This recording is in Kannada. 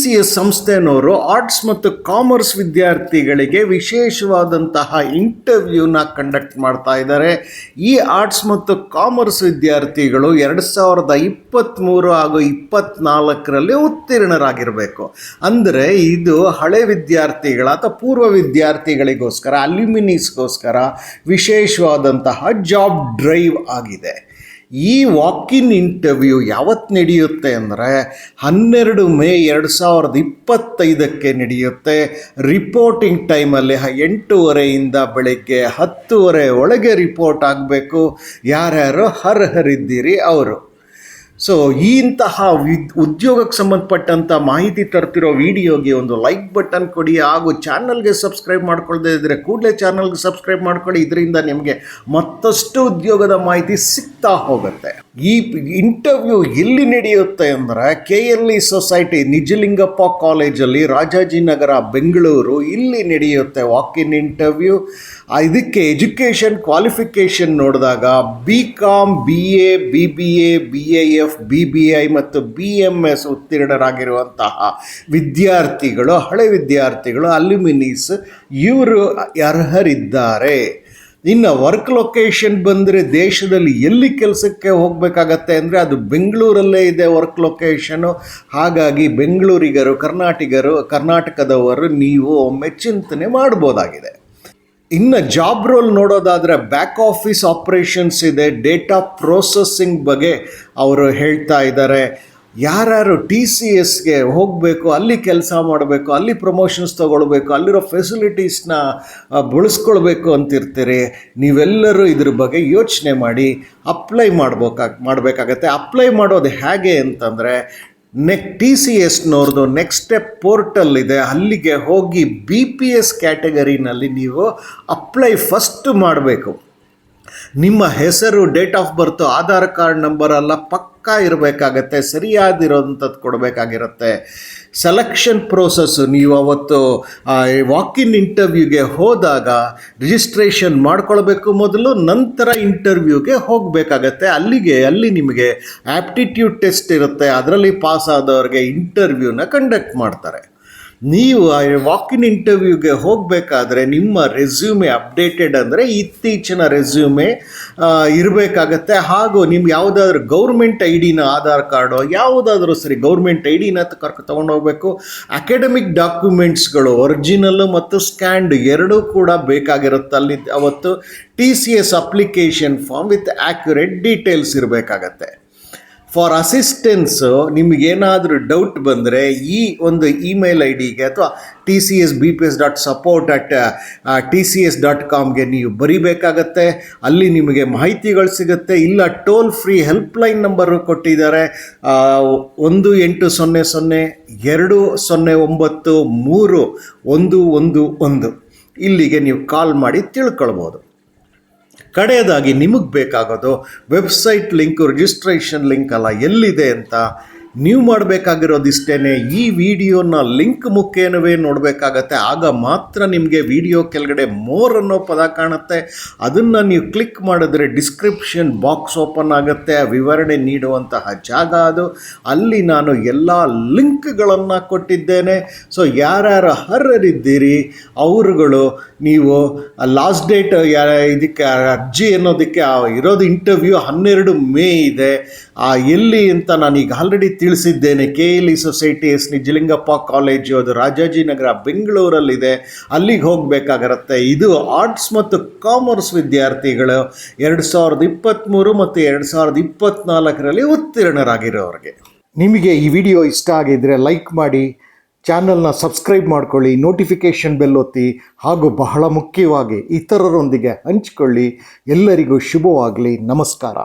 ಸಿ ಎಸ್ ಸಂಸ್ಥೆನವರು ಆರ್ಟ್ಸ್ ಮತ್ತು ಕಾಮರ್ಸ್ ವಿದ್ಯಾರ್ಥಿಗಳಿಗೆ ವಿಶೇಷವಾದಂತಹ ಇಂಟರ್ವ್ಯೂನ ಕಂಡಕ್ಟ್ ಮಾಡ್ತಾ ಇದ್ದಾರೆ. ಈ ಆರ್ಟ್ಸ್ ಮತ್ತು ಕಾಮರ್ಸ್ ವಿದ್ಯಾರ್ಥಿಗಳು ಎರಡು ಸಾವಿರದ ಇಪ್ಪತ್ತ್ಮೂರು ಹಾಗೂ ಇಪ್ಪತ್ತ್ನಾಲ್ಕರಲ್ಲಿ ಉತ್ತೀರ್ಣರಾಗಿರಬೇಕು. ಅಂದರೆ ಇದು ಹಳೆ ವಿದ್ಯಾರ್ಥಿಗಳ ಅಥವಾ ಪೂರ್ವ ವಿದ್ಯಾರ್ಥಿಗಳಿಗೋಸ್ಕರ, ಅಲ್ಯುಮಿನೀಸ್ಗೋಸ್ಕರ ವಿಶೇಷವಾದಂತಹ ಜಾಬ್ ಡ್ರೈವ್ ಆಗಿದೆ. ಈ ವಾಕ್ ಇನ್ ಇಂಟರ್ವ್ಯೂ ಯಾವತ್ತು ನಡೆಯುತ್ತೆ ಅಂದರೆ ಹನ್ನೆರಡು ಮೇ ಎರಡು ಸಾವಿರದ ಇಪ್ಪತ್ತೈದಕ್ಕೆ ನಡೆಯುತ್ತೆ. ರಿಪೋರ್ಟಿಂಗ್ ಟೈಮಲ್ಲಿ ಎಂಟೂವರೆಯಿಂದ ಬೆಳಗ್ಗೆ ಹತ್ತುವರೆ ಒಳಗೆ ರಿಪೋರ್ಟ್ ಆಗಬೇಕು. ಯಾರ್ಯಾರು ಅರ್ಹರಿದ್ದೀರಿ ಅವರು? ಸೊ ಈ ಇಂತಹ ಉದ್ಯೋಗಕ್ಕೆ ಸಂಬಂಧಪಟ್ಟಂಥ ಮಾಹಿತಿ ತರ್ತಿರೋ ವಿಡಿಯೋಗೆ ಒಂದು ಲೈಕ್ ಬಟನ್ ಕೊಡಿ ಹಾಗೂ ಚಾನಲ್ಗೆ ಸಬ್ಸ್ಕ್ರೈಬ್ ಮಾಡ್ಕೊಳ್ದೇ ಇದ್ದರೆ ಕೂಡಲೇ ಚಾನಲ್ಗೆ ಸಬ್ಸ್ಕ್ರೈಬ್ ಮಾಡ್ಕೊಳ್ಳಿ. ಇದರಿಂದ ನಿಮಗೆ ಮತ್ತಷ್ಟು ಉದ್ಯೋಗದ ಮಾಹಿತಿ ಸಿಗ್ತಾ ಹೋಗುತ್ತೆ. ಈ ಇಂಟರ್ವ್ಯೂ ಎಲ್ಲಿ ನಡೆಯುತ್ತೆ ಅಂದರೆ K L E society Nijalingappa ಕಾಲೇಜಲ್ಲಿ ರಾಜಾಜಿನಗರ ಬೆಂಗಳೂರು ಇಲ್ಲಿ ನಡೆಯುತ್ತೆ ವಾಕ್ ಇನ್ ಇಂಟರ್ವ್ಯೂ ಇದಕ್ಕೆ ಎಜುಕೇಷನ್ ಕ್ವಾಲಿಫಿಕೇಷನ್ ನೋಡಿದಾಗ B com B A B B A B A F B B I ಮತ್ತು ಬಿ ಎಂ ಎಸ್ ಉತ್ತೀರ್ಣರಾಗಿರುವಂತಹ ವಿದ್ಯಾರ್ಥಿಗಳು, ಹಳೆ ವಿದ್ಯಾರ್ಥಿಗಳು ಅಲ್ಯುಮಿನೀಸ್ ಇವರು ಅರ್ಹರಿದ್ದಾರೆ. ಇನ್ನು ವರ್ಕ್ ಲೊಕೇಶನ್ ಬಂದರೆ ದೇಶದಲ್ಲಿ ಎಲ್ಲಿ ಕೆಲಸಕ್ಕೆ ಹೋಗಬೇಕಾಗತ್ತೆ ಅಂದರೆ ಅದು ಬೆಂಗಳೂರಲ್ಲೇ ಇದೆ ವರ್ಕ್ ಲೊಕೇಶನು ಹಾಗಾಗಿ ಬೆಂಗಳೂರಿಗರು, ಕರ್ನಾಟಿಗರು, ಕರ್ನಾಟಕದವರು ನೀವು ಒಮ್ಮೆ ಚಿಂತನೆ ಮಾಡ್ಬೋದಾಗಿದೆ. ಇನ್ನು ಜಾಬ್ ರೋಲ್ ನೋಡೋದಾದರೆ ಬ್ಯಾಕ್ ಆಫೀಸ್ ಆಪ್ರೇಷನ್ಸ್ ಇದೆ ಡೇಟಾ ಪ್ರೋಸೆಸ್ಸಿಂಗ್ ಬಗ್ಗೆ ಅವರು ಹೇಳ್ತಾ ಇದ್ದಾರೆ. ಯಾರ್ಯಾರು ಟಿ ಸಿ ಎಸ್ಗೆ ಹೋಗಬೇಕು, ಅಲ್ಲಿ ಕೆಲಸ ಮಾಡಬೇಕು, ಅಲ್ಲಿ ಪ್ರಮೋಷನ್ಸ್ ತೊಗೊಳ್ಬೇಕು, ಅಲ್ಲಿರೋ ಫೆಸಿಲಿಟೀಸ್ನ ಬಳಸ್ಕೊಳ್ಬೇಕು ಅಂತಿರ್ತೀರಿ, ನೀವೆಲ್ಲರೂ ಇದ್ರ ಬಗ್ಗೆ ಯೋಚನೆ ಮಾಡಿ ಅಪ್ಲೈ ಮಾಡ್ಬೇಕಾಗ ಮಾಡಬೇಕಾಗತ್ತೆ. ಅಪ್ಲೈ ಮಾಡೋದು ಹೇಗೆ ಅಂತಂದರೆ, ನೆಕ್ ಟಿ ಸಿ ಎಸ್ನವ್ರದ್ದು ನೆಕ್ಸ್ಟ್ ಸ್ಟೆಪ್ ಪೋರ್ಟಲ್ ಇದೆ. ಅಲ್ಲಿಗೆ ಹೋಗಿ ಬಿ ಪಿ ಎಸ್ ಕ್ಯಾಟಗರಿನಲ್ಲಿ ನೀವು ಅಪ್ಲೈ ಫಸ್ಟ್ ಮಾಡಬೇಕು. ನಿಮ್ಮ ಹೆಸರು date of birth Aadhaar card number ಎಲ್ಲ ಪಕ್ಕಾ ಇರಬೇಕಾಗತ್ತೆ ಸರಿಯಾದಿರೋಂಥದ್ದು ಕೊಡಬೇಕಾಗಿರುತ್ತೆ. ಸೆಲೆಕ್ಷನ್ ಪ್ರೋಸೆಸ್ಸು ನೀವು ಅವತ್ತು ವಾಕ್ ಇನ್ ಇಂಟರ್ವ್ಯೂಗೆ ಹೋದಾಗ ರಿಜಿಸ್ಟ್ರೇಷನ್ ಮಾಡ್ಕೊಳ್ಬೇಕು ಮೊದಲು, ನಂತರ ಇಂಟರ್ವ್ಯೂಗೆ ಹೋಗಬೇಕಾಗತ್ತೆ. ಅಲ್ಲಿಗೆ, ಅಲ್ಲಿ ನಿಮಗೆ ಆ್ಯಪ್ಟಿಟ್ಯೂಡ್ ಟೆಸ್ಟ್ ಇರುತ್ತೆ. ಅದರಲ್ಲಿ ಪಾಸ್ ಆದವ್ರಿಗೆ ಇಂಟರ್ವ್ಯೂನ ಕಂಡಕ್ಟ್ ಮಾಡ್ತಾರೆ. ನೀವು ವಾಕ್ ಇನ್ ಇಂಟರ್ವ್ಯೂಗೆ ಹೋಗಬೇಕಾದ್ರೆ ನಿಮ್ಮ ರೆಸ್ಯೂಮೆ ಅಪ್ಡೇಟೆಡ್ ಅಂದರೆ ಇತ್ತೀಚಿನ ರೆಸ್ಯೂಮೆ ಇರಬೇಕಾಗತ್ತೆ. ಹಾಗೂ ನಿಮ್ಗೆ ಯಾವುದಾದ್ರೂ ಗೌರ್ಮೆಂಟ್ ಐ ಡಿನ ಆಧಾರ್ ಕಾರ್ಡು, ಯಾವುದಾದ್ರೂ ಸರಿ ಗೌರ್ಮೆಂಟ್ ಐ ಡಿನ ಕರ್ಕೊ ತೊಗೊಂಡೋಗ್ಬೇಕು ಅಕಾಡೆಮಿಕ್ ಡಾಕ್ಯುಮೆಂಟ್ಸ್ಗಳು ಒರಿಜಿನಲ್ಲು ಮತ್ತು ಸ್ಕ್ಯಾಂಡ್ ಎರಡೂ ಕೂಡ ಬೇಕಾಗಿರುತ್ತೆ. ಅಲ್ಲಿ ಅವತ್ತು T C S application form with accurate details ಇರಬೇಕಾಗತ್ತೆ. ಫಾರ್ ಅಸಿಸ್ಟೆನ್ಸು ನಿಮಗೇನಾದರೂ ಡೌಟ್ ಬಂದರೆ ಈ ಒಂದು ಇಮೇಲ್ ಐ ಡಿಗೆ ಅಥವಾ T C S B P S dot support at T C S dot ಕಾಮ್ಗೆ ನೀವು ಬರೀಬೇಕಾಗತ್ತೆ. ಅಲ್ಲಿ ನಿಮಗೆ ಮಾಹಿತಿಗಳು ಸಿಗುತ್ತೆ. ಇಲ್ಲ ಟೋಲ್ ಫ್ರೀ ಹೆಲ್ಪ್ಲೈನ್ ನಂಬರು ಕೊಟ್ಟಿದ್ದಾರೆ. ಒಂದು ಎಂಟು ಸೊನ್ನೆ ಸೊನ್ನೆ, ಎರಡು ಸೊನ್ನೆ ಒಂಬತ್ತು, ಮೂರು ಒಂದು ಒಂದು ಒಂದು. ಇಲ್ಲಿಗೆ ನೀವು ಕಾಲ್ ಮಾಡಿ ತಿಳ್ಕೊಳ್ಬೋದು. ಕಡೆಯದಾಗಿ ನಿಮಗೆ ಬೇಕಾಗೋದು ವೆಬ್ಸೈಟ್ ಲಿಂಕ್ ರಿಜಿಸ್ಟ್ರೇಷನ್ ಲಿಂಕ್ ಅಲ್ಲ ಎಲ್ಲಿದೆ ಅಂತ ನೀವು ಮಾಡಬೇಕಾಗಿರೋದಿಷ್ಟೇ ಈ ವಿಡಿಯೋನ ಲಿಂಕ್ ಮುಖೇನವೇ ನೋಡಬೇಕಾಗತ್ತೆ. ಆಗ ಮಾತ್ರ ನಿಮಗೆ ವಿಡಿಯೋ ಕೆಳಗಡೆ ಮೋರ್ ಅನ್ನೋ ಪದ ಕಾಣುತ್ತೆ. ಅದನ್ನು ನೀವು ಕ್ಲಿಕ್ ಮಾಡಿದ್ರೆ ಡಿಸ್ಕ್ರಿಪ್ಷನ್ ಬಾಕ್ಸ್ ಓಪನ್ ಆಗುತ್ತೆ. ಆ ವಿವರಣೆ ನೀಡುವಂತಹ ಜಾಗ ಅದು. ಅಲ್ಲಿ ನಾನು ಎಲ್ಲ ಲಿಂಕ್ಗಳನ್ನು ಕೊಟ್ಟಿದ್ದೇನೆ. ಸೊ ಯಾರ್ಯಾರು ಅರ್ಹರಿದ್ದೀರಿ, ಅವರುಗಳು ನೀವು ಲಾಸ್ಟ್ ಡೇಟ್ ಇದಕ್ಕೆ ಅರ್ಜಿ ಅನ್ನೋದಕ್ಕೆ ಇರೋದು ಇಂಟರ್ವ್ಯೂ ಹನ್ನೆರಡು ಮೇ ಇದೆ. ಎಲ್ಲಿ ಅಂತ ನಾನೀಗ ಆಲ್ರೆಡಿ ತಿಳಿಸಿದ್ದೇನೆ. K L E society S Nijalingappa college ಅದು. ರಾಜಾಜಿನಗರ ಬೆಂಗಳೂರಲ್ಲಿದೆ. ಅಲ್ಲಿಗೆ ಹೋಗಬೇಕಾಗಿರುತ್ತೆ. ಇದು ಆರ್ಟ್ಸ್ ಮತ್ತು ಕಾಮರ್ಸ್ ವಿದ್ಯಾರ್ಥಿಗಳು ಎರಡು ಸಾವಿರದ ಇಪ್ಪತ್ತ್ಮೂರು ಮತ್ತು ಎರಡು ಸಾವಿರದ ಇಪ್ಪತ್ತ್ನಾಲ್ಕರಲ್ಲಿ ಉತ್ತೀರ್ಣರಾಗಿರೋರಿಗೆ. ನಿಮಗೆ ಈ ವಿಡಿಯೋ ಇಷ್ಟ ಆಗಿದ್ದರೆ ಲೈಕ್ ಮಾಡಿ, ಚಾನಲ್ನ ಸಬ್ಸ್ಕ್ರೈಬ್ ಮಾಡ್ಕೊಳ್ಳಿ ನೋಟಿಫಿಕೇಷನ್ ಬೆಲ್ ಒತ್ತಿ, ಹಾಗೂ ಬಹಳ ಮುಖ್ಯವಾಗಿ ಇತರರೊಂದಿಗೆ ಹಂಚಿಕೊಳ್ಳಿ. ಎಲ್ಲರಿಗೂ ಶುಭವಾಗಲಿ. ನಮಸ್ಕಾರ.